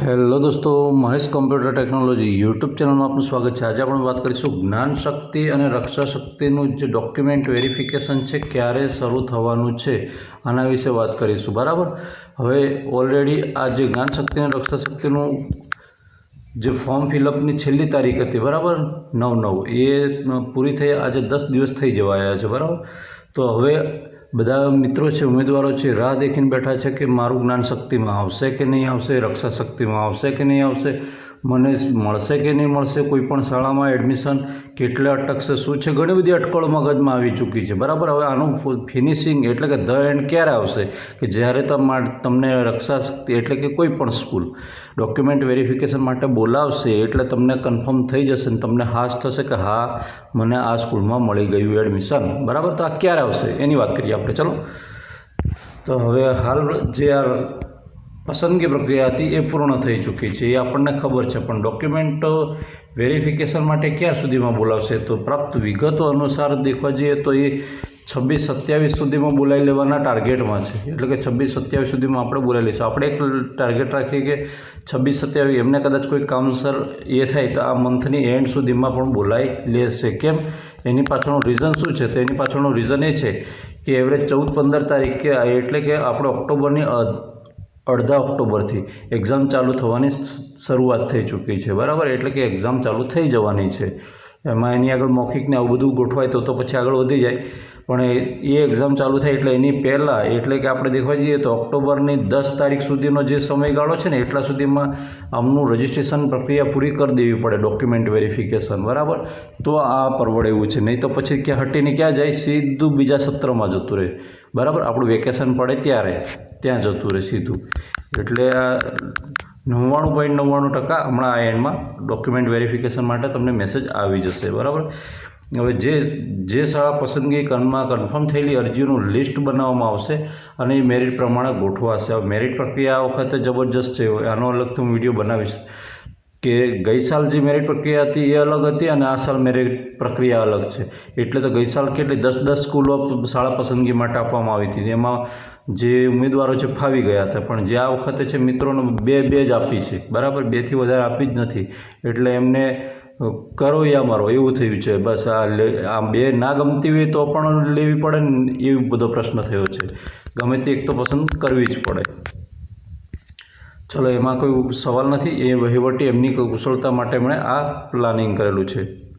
Hello દોસ્તો, Mahesh computer technology YouTube ચેનલમાં આપનું સ્વાગત છે. આજે આપણે વાત કરીશું જ્ઞાન શક્તિ અને રક્ષા શક્તિનું જે ડોક્યુમેન્ટ વેરિફિકેશન છે, ક્યારે શરૂ થવાનું છે, આના વિશે વાત કરીશું. બરાબર? હવે ઓલરેડી આ જે જ્ઞાન શક્તિ અને રક્ષા શક્તિનું જે ફોર્મ ફિલઅપની છેલ્લી તારીખ હતી, બરાબર? નવ નવ. એ પૂરી થઈ, આજે દસ દિવસ થઈ જવા આવ્યા છે, બરાબર? તો હવે બધા મિત્રો છે, ઉમેદવારો છે, રાહ દેખીને બેઠા છે કે મારું જ્ઞાન શક્તિમાં આવશે કે નહીં આવશે, રક્ષા શક્તિમાં આવશે કે નહીં આવશે? મને મળશે કે નહીં મળશે કોઈ પણ શાળામાં એડમિશન કેટલે અટકશે, શું છે, ઘણી બધી અટકળો મગજમાં આવી ચૂકી છે. બરાબર, હવે આનું ફિનિશિંગ એટલે કે ધ એન્ડ ક્યારે આવશે? કે જ્યારે તમા તમને રક્ષા શક્તિ એટલે કે કોઈ પણ સ્કૂલ ડોક્યુમેન્ટ વેરિફિકેશન માટે બોલાવશે એટલે તમને કન્ફર્મ થઈ જશે ને તમને હાશ થશે કે હા, મને આ સ્કૂલમાં મળી ગયું એડમિશન બરાબર, તો આ ક્યારે આવશે? એની વાત કરીએ આપણે. ચલો. તો હવે હાલ જે આ પસંદગી પ્રક્રિયા હતી એ પૂર્ણ થઈ ચૂકી છે. એ આપણને ખબર છે, પણ ડોક્યુમેન્ટ વેરિફિકેશન માટે ક્યાં સુધીમાં બોલાવશે? તો પ્રાપ્ત વિગતો અનુસાર દેખવા જઈએ તો એ છવ્વીસ સત્યાવીસ સુધીમાં બોલાવી લેવાના ટાર્ગેટમાં છે. એટલે કે છવ્વીસ સત્યાવીસ સુધીમાં આપણે બોલાવી લઈશું. આપણે એક ટાર્ગેટ રાખીએ કે છવ્વીસ સત્યાવીસ, એમને કદાચ કોઈ કામસર એ થાય તો આ મંથની એન્ડ સુધીમાં પણ બોલાવી લેશે. કેમ? એની પાછળનું રીઝન શું છે? તો એની પાછળનું રીઝન એ છે કે એવરેજ ચૌદ પંદર તારીખે, એટલે કે આપણે ઓક્ટોબરની અડધા ઓક્ટોબરથી. એક્ઝામ ચાલુ થવાની શરૂઆત થઈ ચૂકી છે. બરાબર? એટલે કે એક્ઝામ ચાલુ થઈ જવાની છે. એમાં એની આગળ મૌખિકને આવું બધું ગોઠવાય તો તો પછી આગળ વધી જાય. પણ એ એક્ઝામ ચાલુ થાય એટલે એની પહેલાં, એટલે કે આપણે દેખવા જઈએ તો ઓક્ટોબરની દસ તારીખ સુધીનો જે સમયગાળો છે ને, એટલા સુધીમાં આમનું રજિસ્ટ્રેશન પ્રક્રિયા પૂરી કરી દેવી પડે ડોક્યુમેન્ટ વેરિફિકેશન બરાબર? તો આ પરવડે એવું છે. નહીં તો પછી ક્યાં હટીને ક્યાં જાય, સીધું બીજા સત્રમાં જતું રહે. બરાબર? આપણું વેકેશન પડે ત્યારે, ત્યાં જતું રહે સીધું. એટલે આ નવ્વાણું પોઈન્ટ નવ્વાણું ટકા હમણાં આ એન્ડમાં ડોક્યુમેન્ટ વેરિફિકેશન માટે તમને મેસેજ આવી જશે. બરાબર? હવે જે જે શાળા પસંદગી કનમાં કન્ફર્મ થયેલી અરજીઓનું લિસ્ટ બનાવવામાં આવશે અને એ મેરિટ પ્રમાણે ગોઠવાશે. હવે મેરિટ પ્રક્રિયા આ વખતે જબરજસ્ત છે. આનો અલગથી હું વીડિયો બનાવીશ કે ગઈ સાલ જે મેરિટ પ્રક્રિયા હતી એ અલગ હતી અને આ સાલ મેરિટ પ્રક્રિયા અલગ છે. એટલે તો ગઈ સાલ કેટલી? દસ દસ સ્કૂલો શાળા પસંદગી માટે આપવામાં આવી હતી. એમાં જે ઉમેદવારો છે ફાવી ગયા હતા. પણ જે આ વખતે છે મિત્રોને બે બે જ આપી છે. બરાબર? બેથી વધારે આપી જ નથી. એટલે એમને કરો યા મારો એવું થયું છે. બસ આ લે, આમ બે ના ગમતી હોય તો પણ લેવી પડે ને એવો બધો પ્રશ્ન થયો છે. ગમે તે એક તો પસંદ કરવી જ પડે. ચલો, એમાં કોઈ સવાલ નથી. એ વહીવટી એમની કુશળતા માટે એમણે આ પ્લાનિંગ કરેલું છે.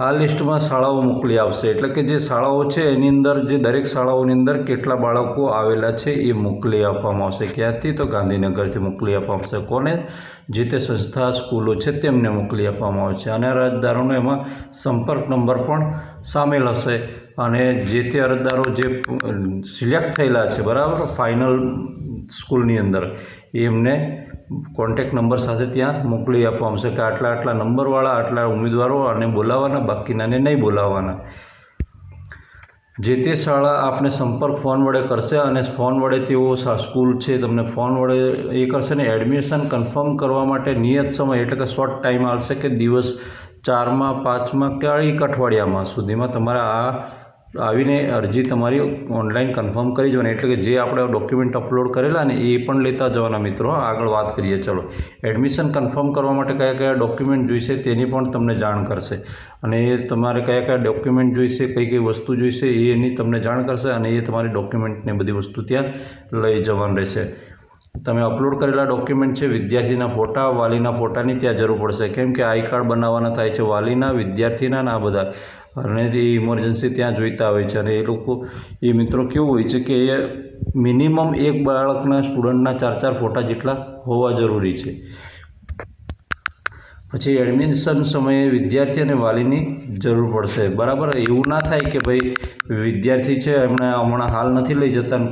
આ લિસ્ટમાં શાળાઓ મોકલી આપશે. એટલે કે જે શાળાઓ છે, એની અંદર જે દરેક શાળાઓની અંદર કેટલા બાળકો આવેલા છે, એ મોકલી આપવામાં આવશે. ક્યાંથી? તો ગાંધીનગરથી મોકલી આપવામાં આવશે. કોને? જે તે સંસ્થા, સ્કૂલો છે, તેમને મોકલી આપવામાં આવશે. અને અરજદારોનો એમાં સંપર્ક નંબર પણ સામેલ હશે. અને જે તે અરજદારો જે સિલેક્ટ થયેલા છે, બરાબર? ફાઇનલ સ્કૂલની અંદર. એ એમને કોન્ટેક નંબર સાથે ત્યાં મોકલી આપવા આવશે કે આટલા આટલા નંબરવાળા, આટલા ઉમેદવારો અને બોલાવવાના બાકીનાને નહીં બોલાવવાના જે તે શાળા આપને સંપર્ક ફોન વડે કરશે અને ફોન વડે તેઓ સ્કૂલ છે તમને ફોન વડે એ કરશે ને એડમિશન કન્ફર્મ કરવા માટે નિયત સમય એટલે કે શોર્ટ ટાઈમ આવશે કે દિવસ ચારમાં, પાંચમાં કે એક અઠવાડિયામાં સુધીમાં તમારે આ આવીને અરજી તમારી ઓનલાઈન કન્ફર્મ કરી જવાની. એટલે કે જે આપણે ડોક્યુમેન્ટ અપલોડ કરેલા ને એ પણ લેતા જવાના મિત્રો આગળ વાત કરીએ, ચલો. એડમિશન કન્ફર્મ કરવા માટે કયા કયા ડોક્યુમેન્ટ જોઈશે તેની પણ તમને જાણ કરશે. અને એ તમારે કયા કયા ડોક્યુમેન્ટ જોઈશે, કઈ કઈ વસ્તુ જોઈશે એની તમને જાણ કરશે અને એ તમારી ડોક્યુમેન્ટને બધી વસ્તુ ત્યાં લઈ જવાનું રહેશે. તમે અપલોડ કરેલા ડોક્યુમેન્ટ છે, વિદ્યાર્થીના ફોટા, વાલીના ફોટાની ત્યાં જરૂર પડશે. કેમ કે આઈ કાર્ડ બનાવવાના થાય છે, વાલીના વિદ્યાર્થીના ને બધા. અને એ ઇમરજન્સી ત્યાં જોઈતા હોય છે અને એ લોકો, એ મિત્રો કેવું હોય છે કે એ મિનિમમ એક બાળકના સ્ટુડન્ટના ચાર ચાર ફોટા જેટલા હોવા જરૂરી છે. પછી એડમિશન સમયે વિદ્યાર્થી અને વાલીની જરૂર પડશે. બરાબર? એવું ના થાય કે ભાઈ વિદ્યાર્થી છે, એમણે હમણાં હાલ નથી લઈ જતા ને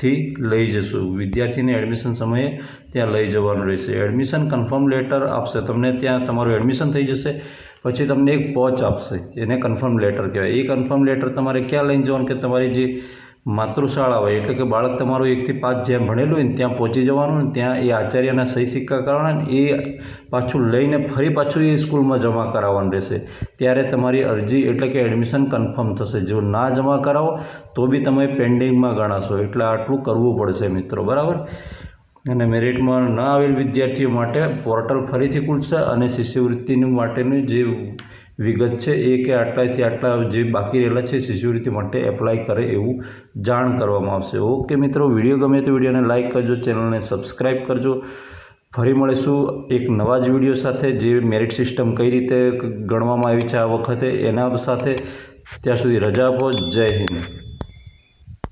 પછીથી લઈ જશું. વિદ્યાર્થીને એડમિશન સમયે ત્યાં લઈ જવાનું રહેશે. એડમિશન કન્ફર્મ લેટર આપશે. તમને ત્યાં તમારું એડમિશન થઈ જશે. પછી તમને એક પોચ આપશે. એને કન્ફર્મ લેટર કહેવાય. એ કન્ફર્મ લેટર તમારે ક્યાં લઈને જવાનું કે તમારી જે માતૃશાળા હોય એટલે કે બાળક તમારું એકથી પાંચ જ્યાં ભણેલું હોય ને ત્યાં પહોંચી જવાનું ને ત્યાં એ આચાર્યના સહી સિક્કા કરવાના ને એ પાછું લઈને ફરી પાછું એ સ્કૂલમાં જમા કરાવવાનું રહેશે. ત્યારે તમારી અરજી એટલે કે એડમિશન કન્ફર્મ થશે. જો ના જમા કરાવો, તો બી તમે પેન્ડિંગમાં ગણાશો. એટલે આટલું કરવું પડશે મિત્રો, બરાબર? અને મેરિટમાં ન આવેલ વિદ્યાર્થીઓ માટે પોર્ટલ ફરીથી ખુલશે અને શિષ્યવૃત્તિનું માટેની જે વિગત છે, એ કે આટલાથી આટલા જે બાકી રહેલા છે શિષ્યવૃત્તિ માટે એપ્લાય કરે એવું જાણ કરવામાં આવશે. ઓકે મિત્રો, વીડિયો ગમે તો વિડીયોને લાઇક કરજો, ચેનલને સબસ્ક્રાઈબ કરજો. ફરી મળીશું એક નવા જ વીડિયો સાથે જે મેરિટ સિસ્ટમ કઈ રીતે ગણવામાં આવી છે આ વખતે, એના સાથે ત્યાં સુધી રજા આપો. જય હિન્દ.